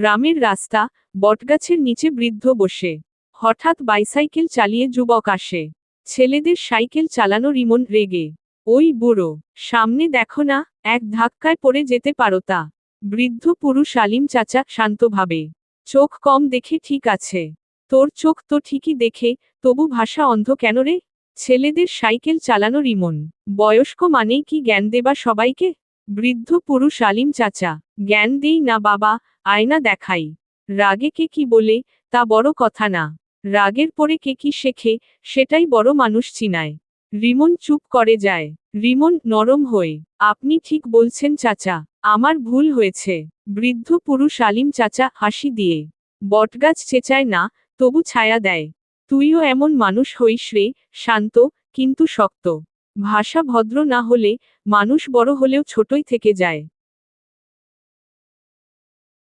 গ্রামের রাস্তা, বটগাছের নিচে বৃদ্ধ বসে। হঠাৎ বাইসাইকেল চালিয়ে যুবক আসে। ছেলেদের সাইকেল চালানো রিমন রেগে। ওই বুড়ো, সামনে দেখো না, এক ধাক্কায় পড়ে যেতে পারো তা। বৃদ্ধ পুরুষ আলিম চাচা শান্তভাবে। চোখ কম দেখে ঠিক আছে। তোর চোখ তো ঠিকই দেখে, তবু ভাষা অন্ধ কেন রে? ছেলেদের সাইকেল চালানো রিমন। বয়স্ক মানেই কি জ্ঞান দেবা সবাইকে? বৃদ্ধ পুরুষ আলিম চাচা, জ্ঞান দিই না বাবা, আয়না দেখাই। রাগে কে কি বলে, তা বড় কথা না। রাগের পরে কে কি শেখে, সেটাই বড় মানুষ চিনায়। রিমন চুপ করে যায়। রিমন, নরম হয়ে, আপনি ঠিক বলছেন চাচা, আমার ভুল হয়েছে। বৃদ্ধ পুরুষ আলিম চাচা হাসি দিয়ে, বটগাছ চেঁচায় না, তবু ছায়া দেয়। তুইও এমন মানুষ হইস রে, শান্ত, কিন্তু শক্ত। ভাষা ভদ্র না হলে মানুষ বড় হলেও ছোটই থেকে যায়।